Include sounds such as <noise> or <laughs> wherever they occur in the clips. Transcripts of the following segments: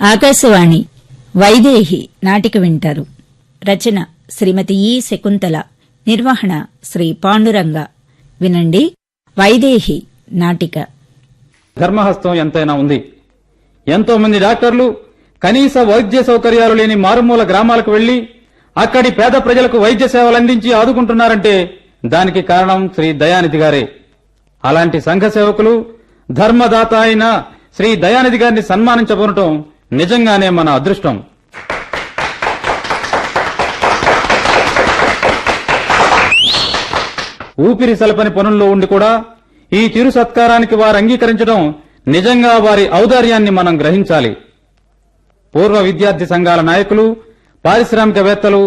ఆకాశవాణి వైదేహి నాటిక వింటారు. రచన శ్రీమతి ఈ శకుంతల నిర్వహణ శ్రీ పాండురంగ. వినండి వైదేహి నాటిక. ధర్మహస్తం ఎంతైనా ఉంది. ఎంతో మంది డాక్టర్లు కనీస వైద్య సౌకర్యాలు లేని మారుమూల గ్రామాలకు వెళ్ళి అక్కడి పేద ప్రజలకు వైద్య సేవలు అందించి ఆదుకుంటున్నారంటే దానికి కారణం శ్రీ దయానిధి గారే. అలాంటి సంఘ సేవకులు ధర్మదాత అయిన శ్రీ దయానిధి గారిని సన్మానించబోనటం నిజంగానే మన అదృష్టం. ఊపిరి సలపని పనుల్లో ఉండి కూడా ఈ చిరు సత్కారానికి వారు అంగీకరించడం నిజంగా వారి ఔదార్యాన్ని మనం గ్రహించాలి. పూర్వ విద్యార్థి సంఘాల నాయకులు పారిశ్రామికవేత్తలు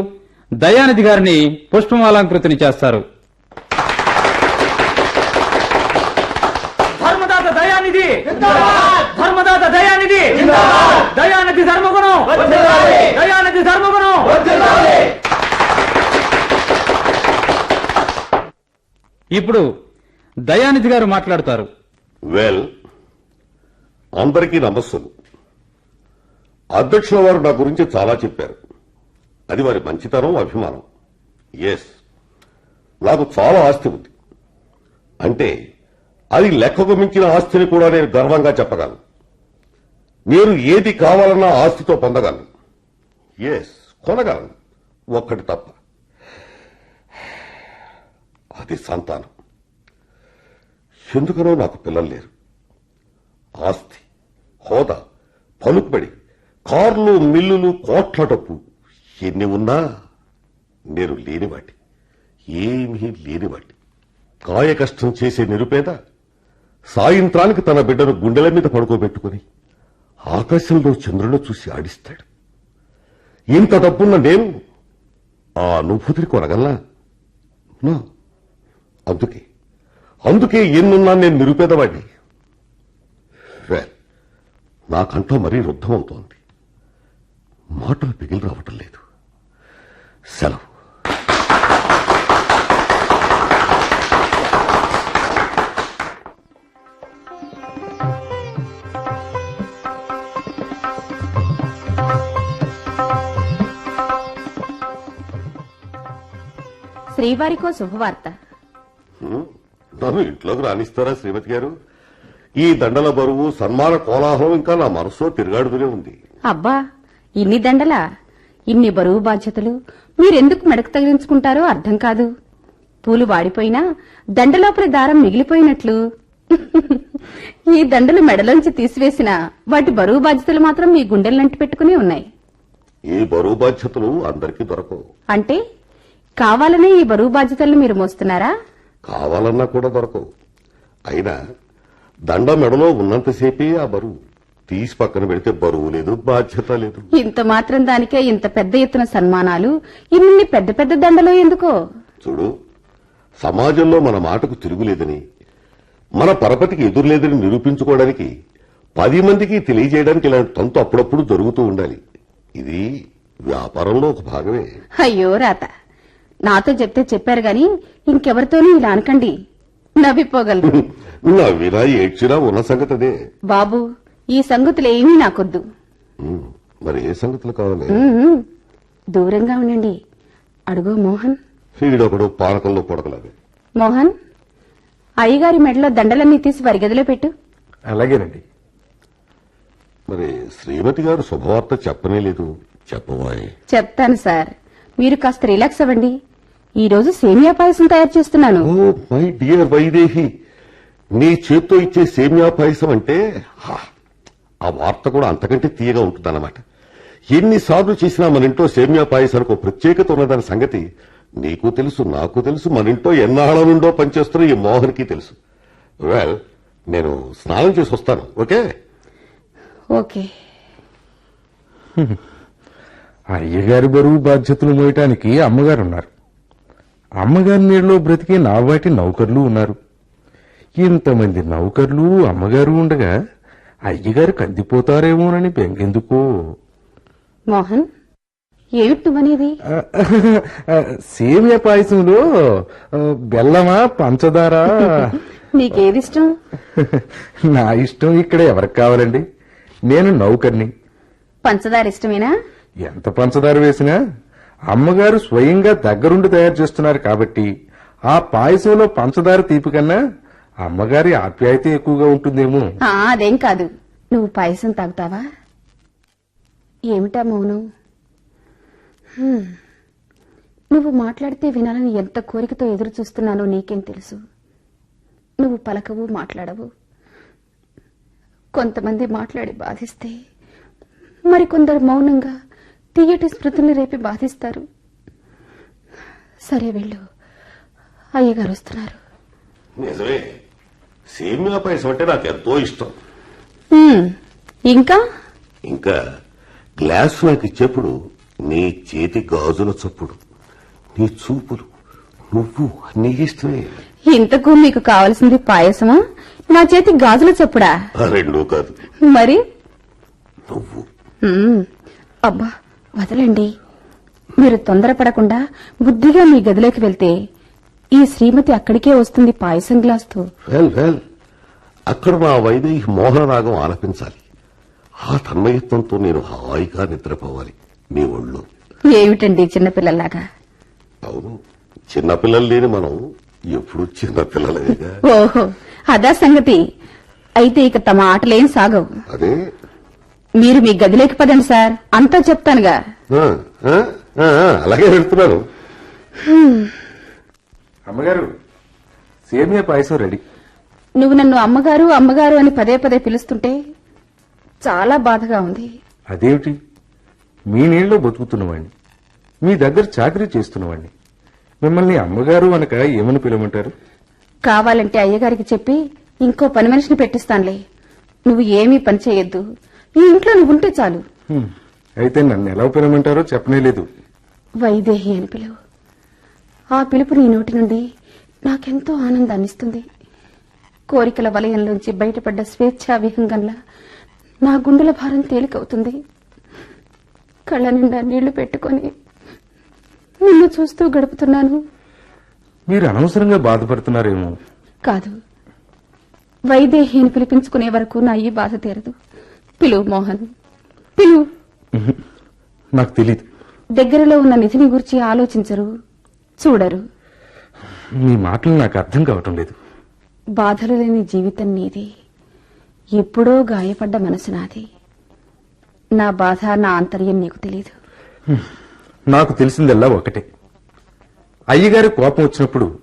దయానిధి గారిని పుష్పమాలంకృతిని చేస్తారు. ధర్మదాత దయానిధి! దయానిధి ధర్మగుణం! దయానిధి ధర్మగుణం! ఇప్పుడు దయానిధి గారు మాట్లాడతారు. వెల్ అందరికీ నమస్సులు. అధ్యక్షుల వారు నా గురించి చాలా చెప్పారు. అది వారి మంచితనం అభిమానం. ఎస్ నాకు చాలా ఆస్తి ఉంది. అంటే అది లెక్కకు మించిన ఆస్తిని కూడా నేను గర్వంగా చెప్పగలను. నేను ఏది కావాలన్నా ఆస్తితో పొందగలను. ఎస్ కొనగలను. ఒక్కటి తప్ప. అది సంతానం. ఎందుకనో నాకు పిల్లలు లేరు. ఆస్తి హోదా పలుకుబడి కార్లు మిల్లులు కోట్ల డబ్బు ఎన్ని ఉన్నా నేను లేనివాటి ఏమీ లేనివాటి కాయ కష్టం చేసే నిరుపేద సాయంత్రానికి తన బిడ్డను గుండెల మీద పడుకోబెట్టుకుని ఆకాశంలో చంద్రుడు చూసి ఆడిస్తాడు. ఇంత డబ్బున్న నేను ఆ అనుభూతిని కొనగలనా? అందుకే అందుకే ఎన్నున్నా నేను నిరుపేదవాడిని. వెల్ నా కంఠం మరీ రుద్ధమవుతోంది. మాటలు పిగిలి రావటం లేదు. సెలవు. శ్రీవారికో శుభవార్త. నన్ను ఇంట్లోకి రాణిస్తారా శ్రీమతి గారు? ఈ దండల బరువు సన్మాన కోలాహలం ఇంకా నా మనసులో తిరుగాడుతూనే ఉంది. అబ్బా ఇన్ని దండలా? ఇన్ని బరువు బాధ్యతలు? మీరెందుకు మెడకు తగిలించుకుంటారో అర్థం కాదు. పూలు వాడిపోయినా దండలోపల దారం మిగిలిపోయినట్లు. ఈ దండలు మెడలోంచి తీసివేసిన వాటి బరువు బాధ్యతలు మాత్రం మీ గుండెలంటి పెట్టుకుని ఉన్నాయి. ఈ బరువు బాధ్యతలు అందరికీ దొరకవు. అంటే? కావాలనే ఈ బరువు బాధ్యతలను మీరు మోస్తున్నారా? కావాలన్నా కూడా దొరకవు. అయినా దండ మెడలో ఉన్నంతసేపే ఆ బరువు. తీసి పక్కన పెడితే బరువు లేదు బాధ్యత లేదు. ఇంత మాత్రం దానికే ఇంత పెద్ద ఎత్తున సన్మానాలు? ఇన్ని పెద్ద పెద్ద దండలు ఎందుకో? చూడు సమాజంలో మన మాటకు తిరుగులేదని మన పరపతికి ఎదురులేదని నిరూపించుకోవడానికి పది మందికి తెలియజేయడానికి ఇలాంటి తంతు అప్పుడప్పుడు జరుగుతూ ఉండాలి. ఇది వ్యాపారంలో ఒక భాగమే. అయ్యో రాత. నాతో చెప్తే చెప్పారు గాని ఇంకెవరితోనూ ఇలా అనకండి. నవ్విపోగలరు <laughs> నవ్వినా ఏడ్చినా ఉన్న సంగతి అదే బాబు ఈ సంగతులేమీ నాకొద్దు. మరి ఏ సంగతులు కావాలి? దూరంగా ఉండండి. అడుగు మోహన్. వీడొకడు పానకంలో పొడకలాగా. మోహన్ అయ్యగారి మెడలో దండలన్నీ తీసి వారి గదిలో పెట్టు. అలాగేనండి. మరి శ్రీమతి గారు శుభవార్త చెప్పనే లేదు. చెప్పబోయ్. చెప్తాను సార్. మీరు కాస్త రిలాక్స్ అవ్వండి. ఈ రోజు సేమియా పాయసం తయారు చేస్తున్నాను. ఓ మై డియర్ వైదేహి నీ చేత్తో ఇచ్చే సేమియా పాయసం అంటే హా, ఆ వార్త కూడా అంతకంటే తీయగా ఉంటుందన్నమాట. ఎన్నిసార్లు చేసినా మన ఇంట్లో సేమియా పాయసానికి ఒక ప్రత్యేకత ఉన్నదన్న సంగతి నీకు తెలుసు నాకు తెలుసు మన ఇంట్లో ఎన్నాళ్ళ నుండో పనిచేస్తున్న ఈ మోహన్కి తెలుసు. వెల్ నేను స్నానం చేసి వస్తాను ఓకే? ఓకే. అయ్యగారి బరువు బాధ్యతలు మోయటానికి అమ్మగారు ఉన్నారు అమ్మగారి నీడలో బ్రతికే నావాటి నౌకర్లు ఉన్నారు. ఇంతమంది నౌకర్లు అమ్మగారు ఉండగా అయ్యగారు కందిపోతారేమోనని బెంగెందుకో. మోహన్ ఏమిటి నువ్వనేది సేమియా పాయసంలో బెల్లమా పంచదార? నీకేదిష్టం? <laughs> నా ఇష్టం ఇక్కడ ఎవరికి కావాలండి? నేను నౌకర్ని. పంచదార ఇష్టమేనా ఎంత పంచదార వేసినా? అమ్మగారు స్వయంగా దగ్గరుండి తయారు చేస్తున్నారు కాబట్టి ఆ పాయసంలో పంచదార తీపి కన్నా అమ్మగారి ఆప్యాయత ఎక్కువగా ఉంటుందేమో. అదేం కాదు. నువ్వు పాయసం తాగుతావా? ఏమిటా మౌనం? నువ్వు మాట్లాడితే వినాలని ఎంత కోరికతో ఎదురు చూస్తున్నానో నీకేం తెలుసు. నువ్వు పలకవు మాట్లాడవు. కొంతమంది మాట్లాడి బాధిస్తే మరికొందరు మౌనంగా తీయటి స్మృతుల్ని రేపి బాధిస్తారు. సరే వెళ్ళు. అయ్యగారు వస్తున్నారు. నిజమే. సేమియా పాయసం అంటే నాకు ఎంతో ఇష్టం. ఇంకా? ఇంకా గ్లాస్ నాకు ఇచ్చేప్పుడు నీ చేతి గాజుల చప్పుడు నీ చూపులు నువ్వు అన్నీ ఇష్టమే. ఇంతకు మీకు కావలసింది పాయసమా? నా చేతి గాజుల చప్పుడా? రెండూ కాదు. మరి? నువ్వు. అబ్బా వదలండి. మీరు తొందరపడకుండా బుద్ధిగా మీ గదిలోకి వెళ్తే ఈ శ్రీమతి అక్కడికే వస్తుంది పాయసం గ్లాస్తో. Well well. అక్కడ మా వైదేహి మోహన రాగం ఆలపించాలి. ఆ తన్మయత్వంతో నేను హాయిగా నిద్రపోవాలి. నీ ఒళ్ళు. ఏమిటండి చిన్నపిల్లలాగా అవును. చిన్నపిల్లలు లేని మనం ఎప్పుడు చిన్నపిల్లలేగా? ఓహో అదా సంగతి. అయితే ఇక తమ ఆటలేం సాగవు. అదే. మీరు మీ గదిలోకి పదండి సార్. అంతా చెప్తానుగా. అలాగే వెళ్తున్నాను అమ్మగారు సేమియా పాయసం రెడీ. నువ్వు నన్ను అమ్మగారు అమ్మగారు అని పదే పదే పిలుస్తుంటే చాలా బాధగా ఉంది. అదేమిటి? మీ నీళ్ళలో బతుకుతున్నవాణ్ణి. మీ దగ్గర చాకరీ చేస్తున్నవాణ్ణి. మిమ్మల్ని అమ్మగారు అనక ఏమని పిలవమంటారు? కావాలంటే అయ్యగారికి చెప్పి ఇంకో పని మనిషిని పెట్టిస్తానులే. నువ్వు ఏమీ పని చేయొద్దు. ఈ ఇంట్లో నువ్వు ఉంటే చాలు. అయితే నన్ను ఎలా పిలవమంటారో చెప్పనే లేదు. వైదేహి అని పిలువు. ఆ పిలుపు నీ నోటి నుండి నాకెంతో ఆనందాన్నిస్తుంది కోరికల వలయంలోంచి బయటపడ్డ స్వేచ్ఛా విహంగంలా నా గుండెల భారం తేలికవుతుంది. కళ్ళ నిండా నీళ్ళు పెట్టుకొని నిన్ను చూస్తూ గడుపుతున్నాను. మీరు అనవసరంగా బాధపడుతున్నారేమో. కాదు. వైదేహిని పిలిపించుకునే వరకు నా ఈ బాధ తీరదు. పిలువు మోహన్. పిలువు. <laughs> నాకు తెలీదు. దగ్గరలో ఉన్న నిధిని గురించి ఆలోచించరు చూడరు. మీ మాటలు నాకు అర్థం కావటం లేదు. బాధలు లేని జీవితం నీది. ఎప్పుడో గాయపడ్డ మనసు నాది. నా బాధ నా ఆంతర్యం నీకు తెలీదు. <laughs> నాకు తెలిసిందల్లా ఒకటే. అయ్యగారి కోపం వచ్చినప్పుడు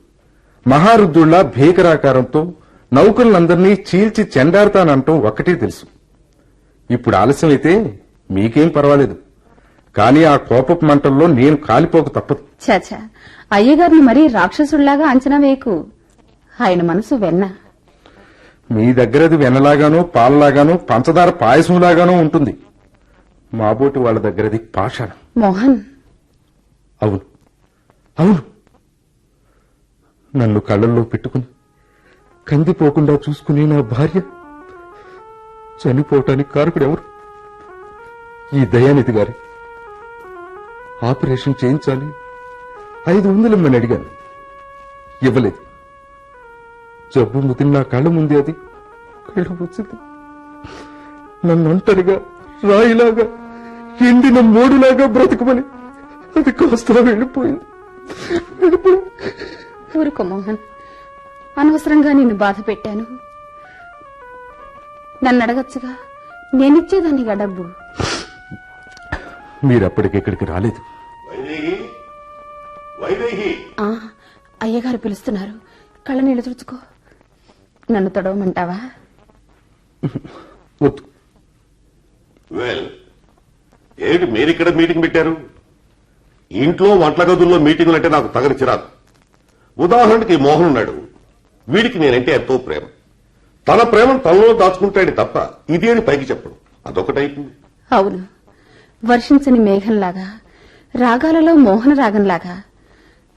మహారుద్రుళ్ళా భీకరాకారంతో నౌకలందరినీ చీల్చి చెండాడతానంటాం ఒక్కటే తెలుసు. ఇప్పుడు ఆలస్యమైతే మీకేం పర్వాలేదు. కానీ ఆ కోపపు మంటల్లో నేను కాలిపోక తప్పదు. చాచా అయ్యగారిని మరీ రాక్షసుళ్ళాగా అంచనా వేయకు. ఆయన మనసు వెన్న. మీ దగ్గర అది వెన్నలాగానో పాలలాగానో పంచదార పాయసంలాగానో ఉంటుంది. మాబోటి వాళ్ళ దగ్గరది పాషాణం. మోహన్. అవును. అవును. నన్ను కళ్ళల్లో పెట్టుకుని కందిపోకుండా చూసుకునే నా భార్య చనిపోవటానికి కారకుడెవరు ఈ దయానిధి గారి. ఆపరేషన్ చేయించాలి. ఐదు వందలమ్మని అడిగాను. ఇవ్వలేదు. జబ్బు ముదిరి నా కళ్ళ ముందే అది కళ్ళ వచ్చింది నన్ను ఒంటరిగా రాయిలాగా ఎండిన మోడులాగా బ్రతకమని అది కాస్త వెళ్ళిపోయింది. వెళ్ళిపోయింది. ఊరుకో మోహన్. అనవసరంగా నిన్ను బాధ పెట్టాను. నన్ను అడగచ్చుగా. నేనిచ్చేదానిగా డబ్బు. మీరు అప్పటికిక్కడికి రాలేదు. ఆ అయ్యగారు పిలుస్తున్నారు. కళ్ళ నీళ్ళు తుడుచుకో. నన్ను తొడవమంటావా? వద్దు. వెల్. మీరిక్కడ మీటింగ్ పెట్టారు? ఇంట్లో వంటల గదుల్లో మీటింగులు అంటే నాకు తగని చిరాకు. ఉదాహరణకి మోహన్ ఉన్నాడు వీడికి నేనంటే ఎంతో ప్రేమ. తన ప్రేమను తనలో దాచుకుంటాడు తప్ప ఇది అని పైకి చెప్పడు. అదొకటైపోయింది. అవును. వర్షించని మేఘంలాగా రాగాలలో మోహన రాగంలాగా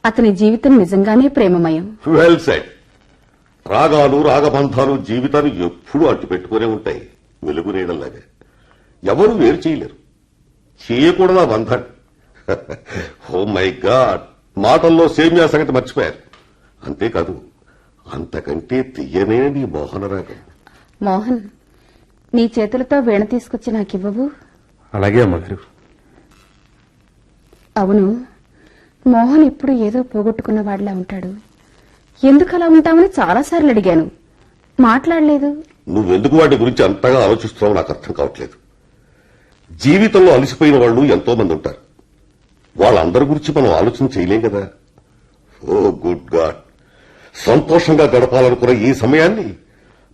అతని జీవితం నిజంగానే ప్రేమమయం. వెల్ సెట్ రాగాలు రాగబంధాలు జీవితాన్ని ఎప్పుడూ అడ్డు పెట్టుకునే ఉంటాయి. వెలుగు నీడల్లాగా. ఎవరు వేరు చేయలేరు. చేయకూడదా బంధాన్ని? ఓ మై గాడ్ మాటల్లో సేమియా సంగతి మర్చిపోయారు. అంతేకాదు అంతకంటే తీయనే నీ మోహన రాగం. మోహన్ నీ చేతులతో వీణ తీసుకొచ్చి నాకివ్వవు? అలాగే అమ్మగారు అవును మోహన్ ఎప్పుడు ఏదో పోగొట్టుకున్న వాడిలా ఉంటాడు. ఎందుకు అలా ఉంటామని చాలాసార్లు అడిగాను. మాట్లాడలేదు. నువ్వెందుకు వాటి గురించి అంతగా ఆలోచిస్తున్నావు నాకు అర్థం కావట్లేదు. జీవితంలో అలసిపోయిన వాళ్ళు ఎంతో మంది ఉంటారు. వాళ్ళందరి గురించి మనం ఆలోచన చేయలేం కదా. Oh good God. సంతోషంగా గడపాలనుకున్న ఈ సమయాన్ని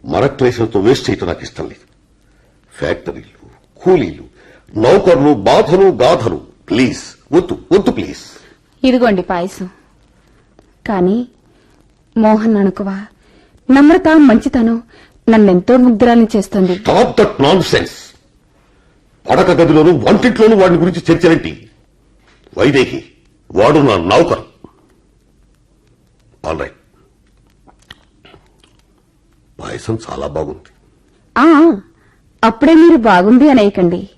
మనక్లేశంతో వేస్ట్ చేయటం నాకు ఇష్టం లేదు. ఫ్యాక్టరీలు కూలీలు నౌకర్లు బాధలు గాథలు ప్లీజ్ వద్దు వద్దు ప్లీజ్. ఇదిగోండి పాయసం. కానీ మోహన్ అనుకువా నమ్రత మంచితనం నన్నెంతో ముగ్ధురాలని చేస్తుంది. స్టాప్ దట్ నాన్ సెన్స్ పడక గదిలోను వంటింట్లోనూ వాడి గురించి చర్చలేంటి? వైదేహి వాడు నా నౌకర్. ఆల్ రైట్ పాయసం చాలా బాగుంది. ఆ అప్పుడే మీరు బాగుంది అనేయకండి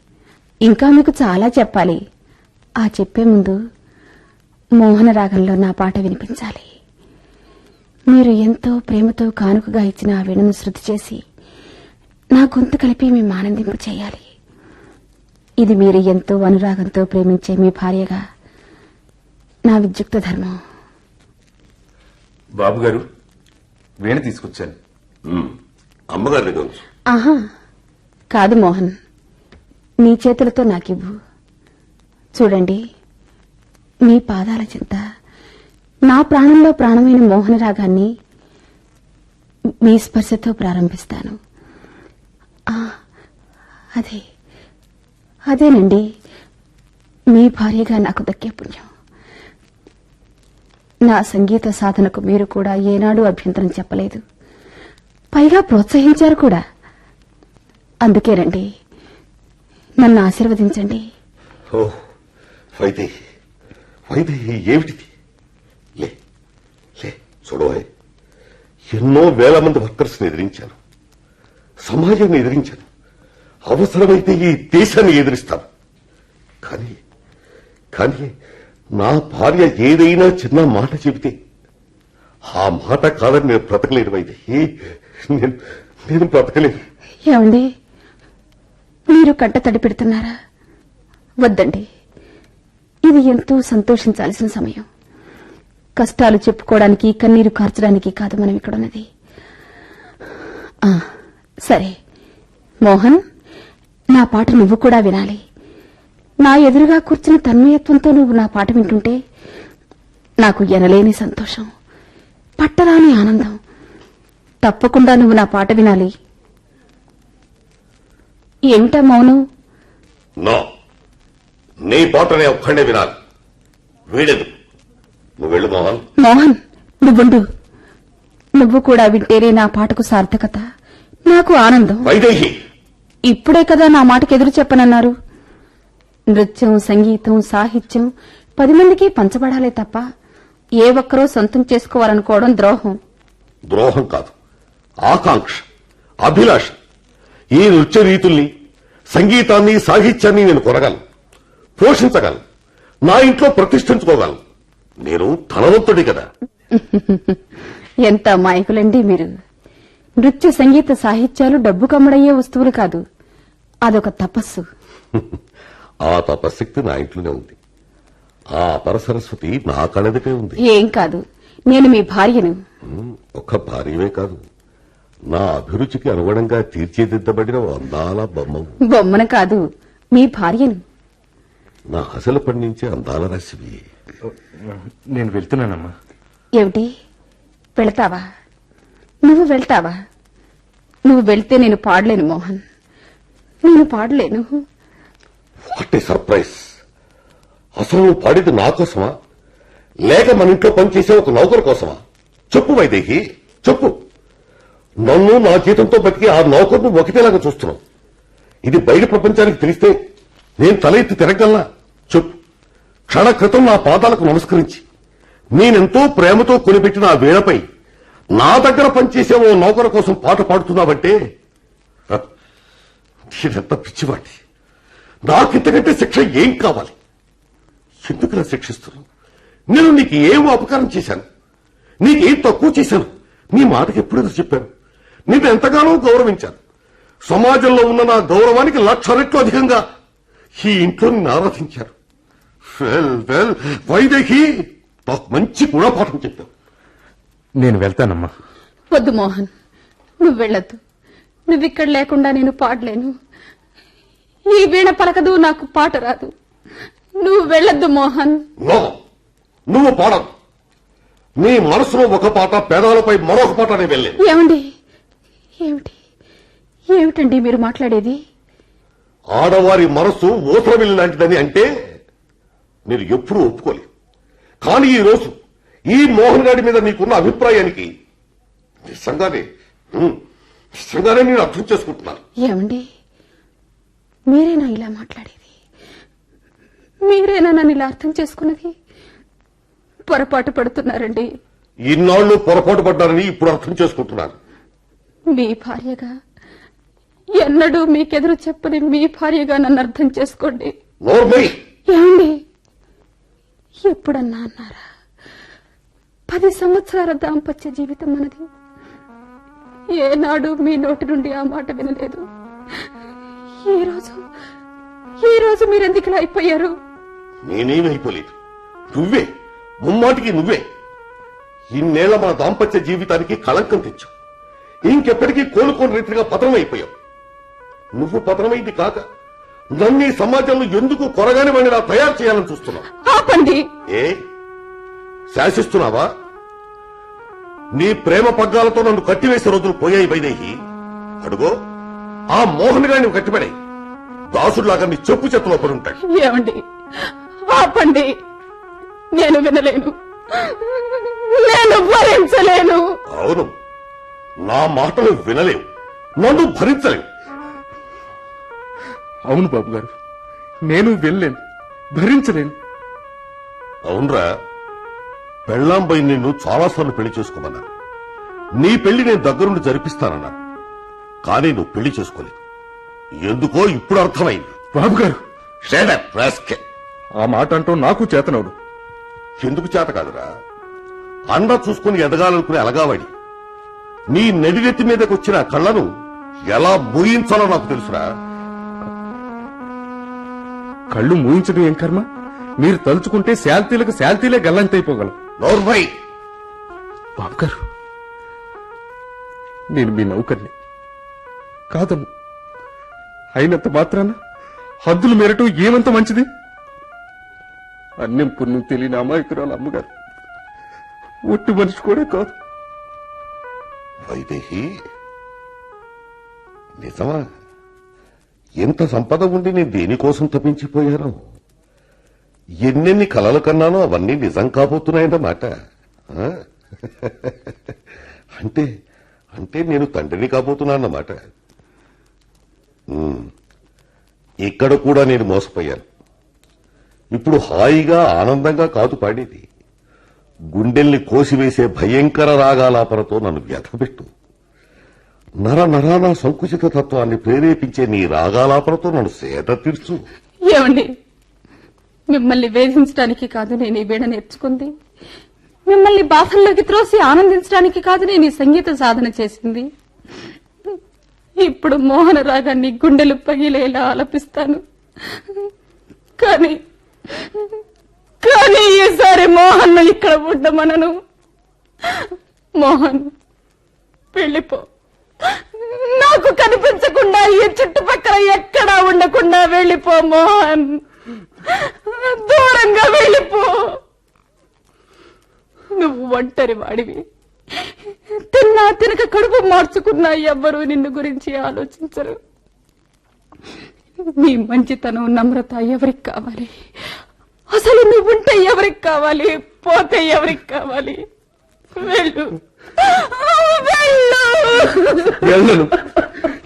ఇంకా మీకు చాలా చెప్పాలి. ఆ చెప్పే ముందు మోహన రాగంలో నా పాట వినిపించాలి. మీరు ఎంతో ప్రేమతో కానుకగా ఇచ్చిన ఆ వీణను శృతి చేసి నా గొంతు కలిపి మేము ఆనందింపు చేయాలి. ఇది మీరు ఎంతో అనురాగంతో ప్రేమించే మీ భార్యగా నా విద్యుక్త ధర్మం. బాబు గారు వీణ తీసుకొచ్చాను. అమ్మగారిని కొంచెం ఆహా కాదు మోహన్. నీ చేతులతో నాకివ్వు. చూడండి మీ పాదాల చింత నా ప్రాణంలో ప్రాణమైన మోహన రాగాన్ని మీ స్పర్శతో ప్రారంభిస్తాను. ఆ, అదే అదేనండి మీ భార్యగా నాకు దక్కే పుణ్యం. నా సంగీత సాధనకు మీరు కూడా ఏనాడు అభ్యంతరం చెప్పలేదు. పైగా ప్రోత్సహించారు కూడా. అందుకేనండి నన్ను ఆశీర్వదించండి. ఓ వైదేహి వైదేహి ఏమిటిది? లే లే చూడవాయ్ ఎన్నో వేల మంది వర్కర్స్ ఎదిరించాను. సమాజాన్ని ఎదిరించాను. అవసరమైతే ఈ దేశాన్ని ఎదిరిస్తాను. కానీ కానీ నా భార్య ఏదైనా చిన్న మాట చెబితే ఆ మాట కాదని నేను బ్రతకలేను వైదేహి నేను నేను బ్రతకలేను. ఏమండి? మీరు కంట తడి పెడుతున్నారా? వద్దండి. ఇది ఎంతో సంతోషించాల్సిన సమయం. కష్టాలు చెప్పుకోవడానికి కన్నీరు కార్చడానికి కాదు మనం ఇక్కడ ఉన్నది ఆ, సరే. మోహన్ నా పాట నువ్వు కూడా వినాలి. నా ఎదురుగా కూర్చుని తన్మయత్వంతో నువ్వు నా పాట వింటుంటే నాకు ఎనలేని సంతోషం పట్టరాని ఆనందం. తప్పకుండా నువ్వు నా పాట వినాలి. ఏమిటా మౌనం? నో. నీ పాటనే ఒక్కడే వినాలి. వీడదు నువ్వు వెళ్ళు మోహన్. మోహన్ నువ్వుండు. నువ్వు కూడా వింటేనే నా పాటకు సార్థకత. నాకు ఆనందం. వైదేహి. ఇప్పుడే కదా నా మాటకు ఎదురు చెప్పనన్నారు. నృత్యం సంగీతం సాహిత్యం పది మందికి పంచబడాలే తప్ప ఏ ఒక్కరూ సొంతం చేసుకోవాలనుకోవడం ద్రోహం. ద్రోహం కాదు. ఆకాంక్ష అభిలాష. ఈ నృత్య రీతుల్ని సంగీతాన్ని సాహిత్యాన్ని నేను కొనగలను పోషించగలను నా ఇంట్లో ప్రతిష్ఠించుకోగలను. నేను ధనవంతుడి కదా. <laughs> ఎంత అమాయకులండి మీరు. నృత్య సంగీత సాహిత్యాలు డబ్బు కమ్మడయ్యే వస్తువులు కాదు. అదొక తపస్సు. <laughs> ఆ తపశక్తి నా ఇంట్లోనే ఉంది. ఆ అపర సరస్వతి నా కళదిపే ఉంది. ఏం కాదు. నేను మీ భార్యను. ఒక్క భార్యమే కాదు. నా అభిరుచికి అనుగుణంగా తీర్చిదిద్దబడిన అందాల బొమ్మవు బొమ్మన కాదు మీ భార్యను. నా అసలు పండించే అందాల రసివి నేను వెళ్తున్నానమ్మా. ఏమిటి? వెళ్తావా? నువ్వు వెళ్తావా? నువ్వు వెళ్తే నేను పాడలేను మోహన్. నేను పాడలేను. వాట్ ఏ సర్ప్రైజ్ అసలు నువ్వు పాడేది నా కోసమా? లేక మన ఇంట్లో పనిచేసే ఒక నౌకరు కోసమా? చెప్పు వైదేహి. చెప్పు. నన్ను నా జీతంతో బతికి ఆ నౌకర్ను ఒకటేలాగా చూస్తున్నావు. ఇది బయట ప్రపంచానికి తెలిస్తే నేను తల ఎత్తి తిరగల్లా చెప్పు. క్షణ క్రితం నా పాదాలకు నమస్కరించి నేనెంతో ప్రేమతో కొనిపెట్టిన ఆ వీణపై నా దగ్గర పనిచేసే ఓ నౌకరు కోసం పాట పాడుతున్నావంటే హ, నేనెంత పిచ్చివాడి నాకింతకంటే శిక్ష ఏం కావాలి? ఎందుకులా శిక్షిస్తున్నావు? నేను నీకు ఏం అపకారం చేశాను? నీకేం తక్కువ చేశాను? నీ మాటకి ఎప్పుడైనా చెప్పాను? నేను ఎంతగానో గౌరవించాను. సమాజంలో ఉన్న నా గౌరవానికి లక్ష రెట్లు అధికంగా ఈ ఇంట్లో నిన్ను ఆరాధించారు వెల్ వెల్. వైదేహి నాకు మంచి గుణపాఠం చెప్పావు. నేను వెళ్తానమ్మా. వద్దు మోహన్ నువ్వు వెళ్ళొద్దు. నువ్విక్కడ లేకుండా నేను పాడలేను. ఈ వీణ పలకదు నాకు పాట రాదు. నువ్వు వెళ్ళొద్దు మోహన్. నో నువ్వు పాడవు. నీ మనసులో ఒక పాట పేదాలపై మరొక పాట నేను వెళ్ళేది ఏమండి? ఏమిటి? ఏమిటండి మీరు మాట్లాడేది? ఆడవారి మనసు ఊసరవిల్లి లాంటిదని అంటే నేను ఎప్పుడూ ఒప్పుకోలేదు కానీ ఈ రోజు ఈ మోహన్ గారి మీద నీకున్న అభిప్రాయానికి నిజంగానే ఉమ్, నిజంగానే నేను అర్థం చేసుకుంటున్నాను. ఏమండి? మీరేనా ఇలా మాట్లాడేది? మీరేనా నన్ను ఇలా అర్థం చేసుకున్నది పొరపాటు పడుతున్నారండి. ఇన్నాళ్ళు పొరపాటు పడ్డారని ఇప్పుడు అర్థం చేసుకుంటున్నాను మీ భార్యగా. ఎన్నడూ మీకెదురు చెప్పని మీ భార్యగా నన్ను అర్థం చేసుకోండి. ఏమండి? ఎప్పుడన్నా అన్నారా? పది సంవత్సరాల దాంపత్య జీవితం మనది. ఏనాడు మీ నోటి నుండి ఆ మాట వినలేదు. ఈ రోజు ఈ రోజు మీరెందుకు ఇలా అయిపోయారు? నేనేమైపోలేదు నువ్వే. ముమ్మాటికి నువ్వే. ఇన్నేళ్ళ మన దాంపత్య జీవితానికి కళంకం తెచ్చావు. ఇంకెప్పటికీ కోలుకోని రీతిగా పతనమైపోయావు నువ్వు పతనమైంది కాక నన్ను ఈ సమాజంలో ఎందుకు కొరగాని వాడిని తయారు చేయాలని చూస్తున్నావు? ఆపండి. ఏ? శాసిస్తున్నావా? నీ ప్రేమ పగ్గాలతో నన్ను కట్టివేసే రోజులు పోయాయి వైదేహి అడుగో ఆ మోహన్ గారిని కట్టిపడే. దాసుడిలాగా నీ చెప్పు చెత్తలో పడి ఉంటాడు ఏమండి? ఆపండి. నేను వినలేను. నేను భరించలేను. అవును. నా మాటలు వినలేవు నన్ను భరించలేవు. అవును బాబు గారు నేను వెళ్ళలేను భరించలేను. అవునరా పెళ్ళాంపై నిన్ను చాలాసార్లు పెళ్ళి చేసుకోమన్నాను నీ పెళ్ళి నేను దగ్గరుండి జరిపిస్తానన్నా కానీ నువ్వు పెళ్ళి చేసుకోలేదు. ఎందుకో ఇప్పుడు అర్థమైంది. బాబు గారు. ఆ మాట అంటూ నాకు చేతనవుడు ఎందుకు చేత కాదురా? అండ చూసుకుని ఎదగాలనుకునే అలగావాడి. నీ నెడినెత్తి మీదకి వచ్చిన కళ్ళను ఎలా మూయించాలో నాకు తెలుసురా. కళ్ళు మూయించడం ఏం కర్మ? మీరు తలుచుకుంటే శాల్తీలకు శాల్తీలే గల్లంతైపోగలం. నోర్మై! బాబు గారు నేను మీ నౌకర్ని. కాదను. అయినంత మాత్రాన హద్దులు మేరటం ఏమంత మంచిది? అన్నం పుణ్యం తెలియని అమాయకురాలు అమ్మగారు. ఒట్టి మనిషి కూడా కాదు. వైదేహి నిజమా? ఎంత సంపద ఉండి నేను దేనికోసం తప్పించిపోయాను? ఎన్నెన్ని కలలు కన్నానో అవన్నీ నిజం కాబోతున్నాయన్నమాట అంటే అంటే నేను తండ్రిని కాబోతున్నానన్నమాట ఇక్కడ కూడా నేను మోసపోయాను. ఇప్పుడు హాయిగా ఆనందంగా కాదు పాడేది. గుండెల్ని కోసివేసే భయంకర రాగాలాపనతో నన్ను వ్యథపెట్టు నర నరాన సంకుచిత తత్వాన్ని ప్రేరేపించే నీ రాగాలాపనతో నన్ను సేద తీర్చు. ఏమండి? మిమ్మల్ని వేధించడానికి కాదు నేను ఈ వీణ నేర్చుకుంది. మిమ్మల్ని బాధల్లోకి త్రోసి ఆనందించడానికి కాదు నేను ఈ సంగీత సాధన చేసింది. ఇప్పుడు మోహన రాగాన్ని గుండెలు పగిలేలా ఆలపిస్తాను. కానీ కానీ ఈసారి మోహన్ ఇక్కడ ఉండమనను మోహన్ వెళ్ళిపో. నాకు కనిపించకుండా ఈ చుట్టుపక్కల ఎక్కడా ఉండకుండా వెళ్ళిపో మోహన్. దూరంగా వెళ్ళిపో. నువ్వు ఒంటరి వాడివి. తిన్నా తినక కడుపు మార్చుకున్నా ఎవ్వరూ నిన్ను గురించి ఆలోచించరు. నీ మంచితనం నమ్రత ఎవరికి కావాలి? అసలు నువ్వుంటే ఎవరికి కావాలి? పోతే ఎవరికి కావాలి? వెళ్ళు. వెళ్ళు. వెళ్ళను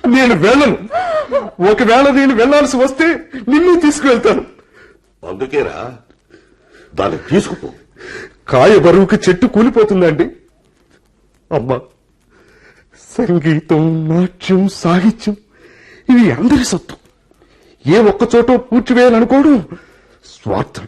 నేను వెళ్ళను. ఒకవేళ నేను వెళ్ళాల్సి వస్తే నిన్ను తీసుకువెళ్తాను. అందుకేరా దాన్ని తీసుకుపో. కాయ బరువుకి చెట్టు కూలిపోతుందండి. అమ్మా సంగీతం నాట్యం సాహిత్యం ఇవి అందరి సొత్తు. ఏ ఒక్క చోట పూడ్చివేయాలనుకోవడం స్వార్థం.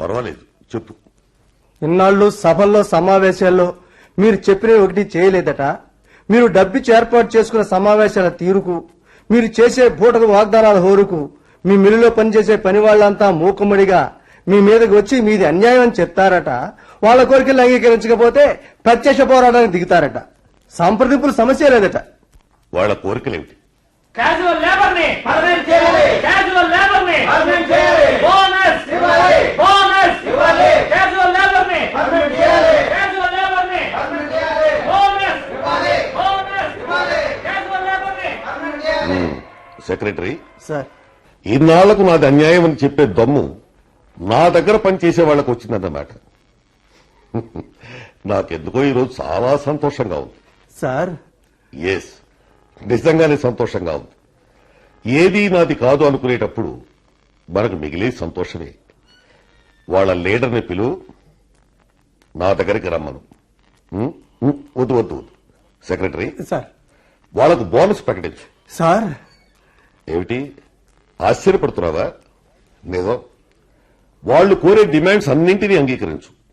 పర్వాలేదు చెప్పు. ఇన్నాళ్ళు సభల్లో సమావేశాల్లో మీరు చెప్పినవి ఒకటి చేయలేదట. మీరు డబ్బిచ్చి ఏర్పాటు చేసుకున్న సమావేశాల తీరుకు మీరు చేసే బూటకు వాగ్దానాల హోరుకు మీ మిల్లులో పనిచేసే పని వాళ్ళంతా మూకుమ్మడిగా మీ మీదకి వచ్చి మీది అన్యాయం అని చెప్తారట. వాళ్ళ కోరికలు అంగీకరించకపోతే ప్రత్యక్ష పోరాటానికి దిగుతారట. సంప్రదింపులు సమస్య లేదట. వాళ్ళ కోరికలేమిటి? క్యాజువల్ లేబర్ని పర్మనెంట్ చేయాలి. క్యాజువల్ లేబర్ని పర్మనెంట్ చేయాలి. బోనస్ ఇవ్వాలి. Secretary sir. ఇన్నాళ్ళకు నాది అన్యాయం అని చెప్పే దమ్ము నా దగ్గర పనిచేసే వాళ్ళకు వచ్చిందన్నమాట. <laughs> నాకెందుకో ఈరోజు చాలా సంతోషంగా ఉంది. సార్. ఎస్ నిజంగానే సంతోషంగా ఉంది. ఏదీ నాది కాదు అనుకునేటప్పుడు మనకు మిగిలే సంతోషమే. వాళ్ళ లీడర్ని పిలు నా దగ్గరికి రమ్మను? వద్దు వద్దు వద్దు. Secretary sir. వాళ్ళకు బోనస్ ప్రకటించు. సార్. ఏమిటి? ఆశ్చర్యపడుతున్నావా? నిజం వాళ్ళు కోరే డిమాండ్స్ అన్నింటినీ అంగీకరించు.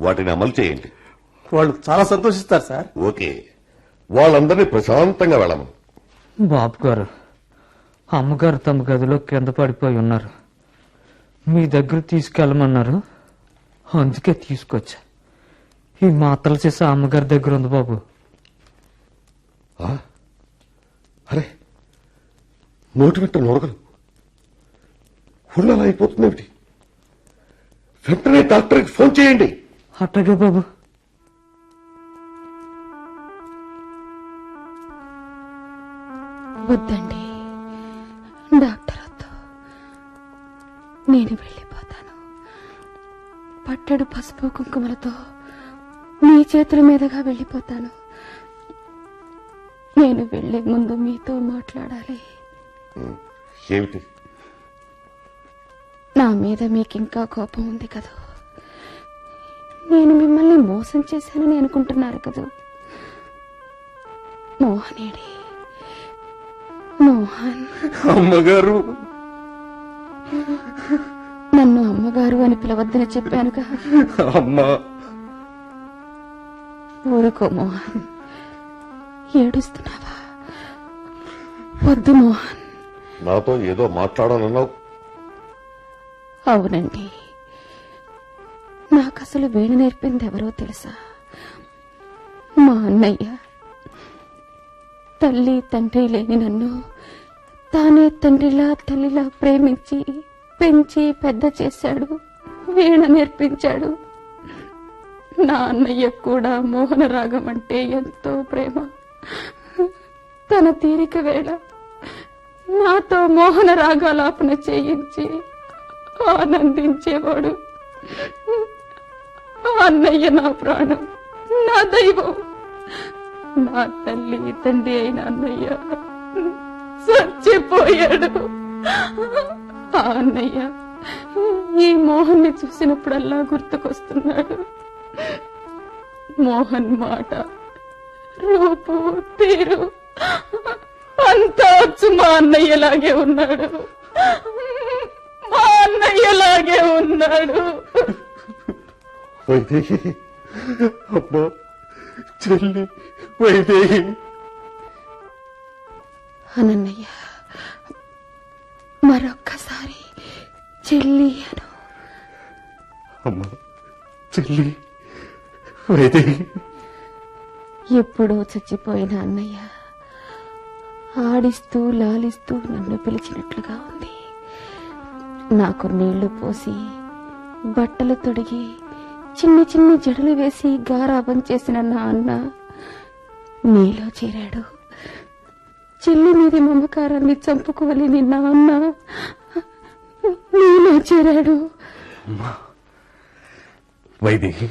వాటిని అమలు చేయండి. వాళ్ళు చాలా సంతోషిస్తారు సార్. ఓకే. వాళ్ళందరినీ ప్రశాంతంగా వెళ్ళమను. బాబు గారు అమ్మగారు తమ గదిలో కింద పడిపోయి ఉన్నారు. మీ దగ్గర తీసుకెళ్ళమన్నారు. అందుకే తీసుకొచ్చా. ఈ మాత్రలు చేసే అమ్మగారి దగ్గర ఉంది బాబు? అరే నోటి వెంట నొరగలు ఏమిటి వెంటనే డాక్టర్కి ఫోన్ చేయండి. అట్టగే బాబు. వద్దండి. డాక్టర్ వద్దు నేను వెళ్ళిపోతాను. పట్టడు పసుపు కుంకుమలతో మీ చేతుల మీదుగా వెళ్ళిపోతాను. నేను వెళ్ళే ముందు మీతో మాట్లాడాలి. ఏమిటి? నా మీద మీకింకా కోపం ఉంది కదా? నేను మిమ్మల్ని మోసం చేశానని అనుకుంటున్నారు కదా? మోహనేడి. మోహన్. అమ్మగారు అమ్మగారు అని పిలవద్దని చెప్పానుగా అమ్మా. ఊరుకో మోహన్. ఏడుస్తున్నావా? వద్దు మోహన్. నాతో ఏదో మాట్లాడాలన్నావు? అవునండి. నాకు అసలు వేణు నేర్పింది ఎవరో తెలుసా? మా అన్నయ్య. తల్లి తండ్రి లేని నన్ను తానే తండ్రిలా తల్లిలా ప్రేమించి పెంచి పెద్ద చేశాడు వీణ నేర్పించాడు. నా అన్నయ్య కూడా మోహన రాగం అంటే ఎంతో ప్రేమ. తన తీరిక వేళ నాతో మోహన రాగాలాపన చేయించి ఆనందించేవాడు. అన్నయ్య నా ప్రాణం నా దైవం నా తల్లి తండ్రి అయిన అన్నయ్య చచ్చిపోయాడు. ఆ అన్నయ్య ఈ మోహన్ని చూసినప్పుడల్లా గుర్తుకొస్తున్నాడు. మోహన్ మాట రూపు తీరు అంతా వచ్చు మా అన్నయ్యలాగే ఉన్నాడు. మా అన్నయ్యలాగే ఉన్నాడు. వైదేహి అమ్మా చెల్లి వైదేహి. అనన్నయ్య మరొక్కసారి చెల్లి అమ్మా చెల్లి ఎప్పుడో చచ్చిపోయిన అన్నయ్య ఆడిస్తూ లాలిస్తూ నన్ను పిలిచినట్లుగా ఉంది. నాకు నీళ్ళు పోసి బట్టలు తొడిగి చిన్ని చిన్ని జడలు వేసి గారాబం చేసిన నా అన్న నీలో చేరాడు. చెల్లి మీది మమకారాన్ని చంపుకోలేని నా అన్న. నీలో చేరాడు. వైదేహి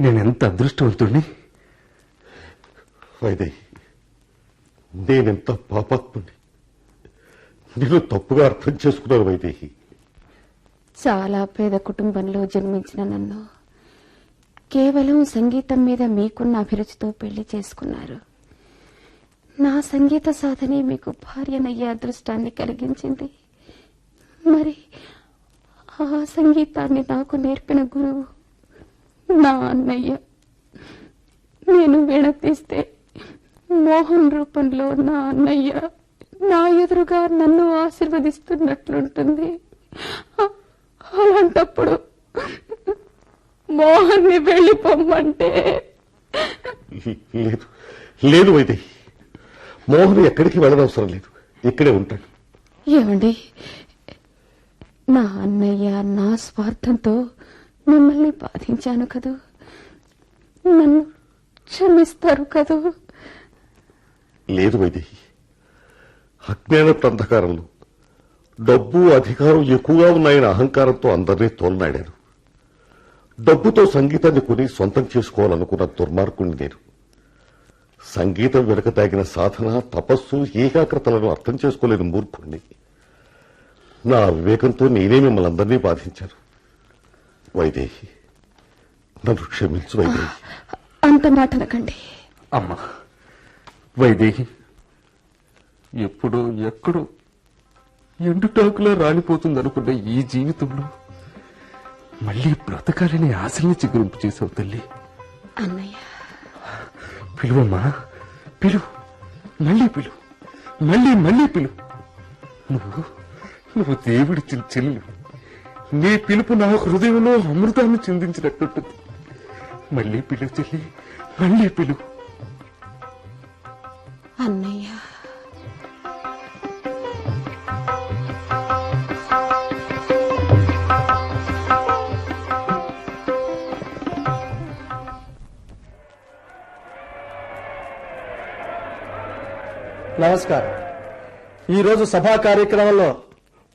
నేనెంత అదృష్టవంతుణ్ణి? వైదేహి నేనెంత పాపాత్ముని నేను తప్పుగా అర్థం చేసుకున్నాను వైదేహి. చాలా పేద కుటుంబంలో జన్మించిన నన్ను కేవలం సంగీతం మీద మీకున్న అభిరుచితో పెళ్ళి చేసుకున్నారు. నా సంగీత సాధనే మీకు భార్యనయ్యే అదృష్టాన్ని కలిగించింది. మరి ఆ సంగీతాన్ని నాకు నేర్పిన గురువు నా అన్నయ్య. నేను వీణ తీస్తే మోహన్ రూపంలో నా అన్నయ్య నా ఎదురుగా నన్ను ఆశీర్వదిస్తున్నట్లుంటుంది. అలాంటప్పుడు మోహన్ని వెళ్ళిపోమ్మంటే లేదు లేదు వైదేహి మోహన్ ఎక్కడికి వెళ్ళనవసరం లేదు. ఇక్కడే ఉంటాడు. ఏమండి? నా అన్నయ్య నా స్వార్థంతో మిమ్మల్ని బాధించాను కదూ. నన్ను క్షమిస్తారు కదూ. లేదు వైదేహి. అజ్ఞాన అంధకారంలో డబ్బు అధికారం ఎక్కువగా ఉన్నాయని అహంకారంతో అందరినీ తోలనాడాను డబ్బుతో సంగీతాన్ని కొని సొంతం చేసుకోవాలనుకున్న దుర్మార్గుణ్ణి నేను. సంగీతం వెనుక తాగిన సాధన తపస్సు ఏకాగ్రతలను అర్థం చేసుకోలేని మూర్ఖుణ్ణి. నా వివేకంతో నేనే మిమ్మల్ని అందరినీ బాధించాను వైదేహి నన్ను క్షమించు వైదేహి. అంత మాట అనకండి. అమ్మా వైదేహి ఎప్పుడో ఎక్కడో ఎండుటాకులా రాలిపోతుందనుకున్న ఈ జీవితంలో మళ్ళీ బ్రతకాలని ఆశల్ని చిగురింపు చేసావు తల్లి. అన్నయ్య. పిలువమ్మా పిలు. మళ్ళీ పిలు. మళ్ళీ మళ్ళీ పిలు. నువ్వు నువ్వు దేవుడిచ్చిన చెల్లి. నీ పిలుపు నా హృదయంలో అమృతాన్ని చిందించినట్టుంటుంది. మళ్ళీ పిలు చెల్లి మళ్ళీ పిలు అన్నయ్య. నమస్కారం. ఈరోజు సభా కార్యక్రమంలో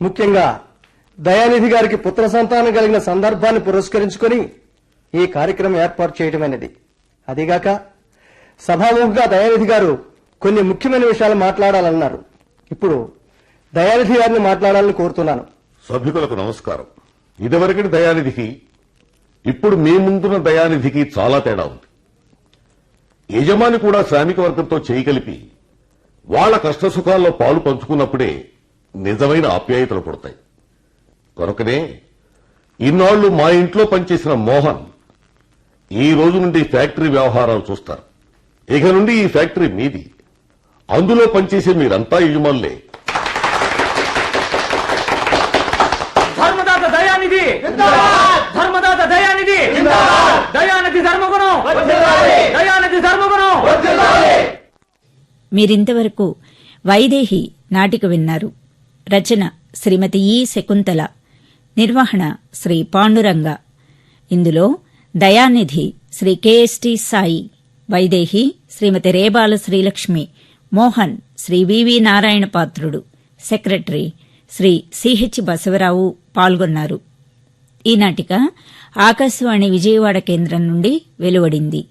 ముఖ్యంగా దయానిధి గారికి పుత్ర సంతానం కలిగిన సందర్భాన్ని పురస్కరించుకొని ఈ కార్యక్రమం ఏర్పాటు చేయడమైనది అదిగాక సభాముఖంగా దయానిధి గారు కొన్ని ముఖ్యమైన విషయాలు మాట్లాడాలన్నారు. ఇప్పుడు దయానిధి గారిని మాట్లాడాలని కోరుతున్నాను. సభ్యులకు నమస్కారం. ఇదివరకటి దయానిధికి ఇప్పుడు మీ ముందున్న దయానిధికి చాలా తేడా ఉంది. యజమాని కూడా శ్రామిక వర్గంతో చేయగలిపి వాళ్ళ కష్టసుఖాల్లో పాలు పంచుకున్నప్పుడే నిజమైన ఆప్యాయతలు పుడతాయి. కనుకనే ఇన్నాళ్ళు మా ఇంట్లో పనిచేసిన మోహన్ ఈ రోజు నుండి ఫ్యాక్టరీ వ్యవహారాలు చూస్తారు. ఇక నుండి ఈ ఫ్యాక్టరీ మీది. అందులో పనిచేసే మీరంతా యజమానులే. ధర్మదాత దయానిధి! ధర్మదాత దయానిధి! దయానిధి ధర్మగుణం! దయానిధి ధర్మగుణం! మీరింతవరకు వైదేహి నాటిక విన్నారు. రచన శ్రీమతి ఈ శకుంతల. నిర్వహణ శ్రీ పాండురంగ. ఇందులో Dayanidhi Shri K S T Sai Vaidehi Shrimati Rebala Srilakshmi Mohan Shri V V Narayana Patrudu secretary Shri C H Basavarao పాల్గొన్నారు. ఈ నాటిక ఆకాశవాణి విజయవాడ కేంద్రం నుండి వెలువడింది.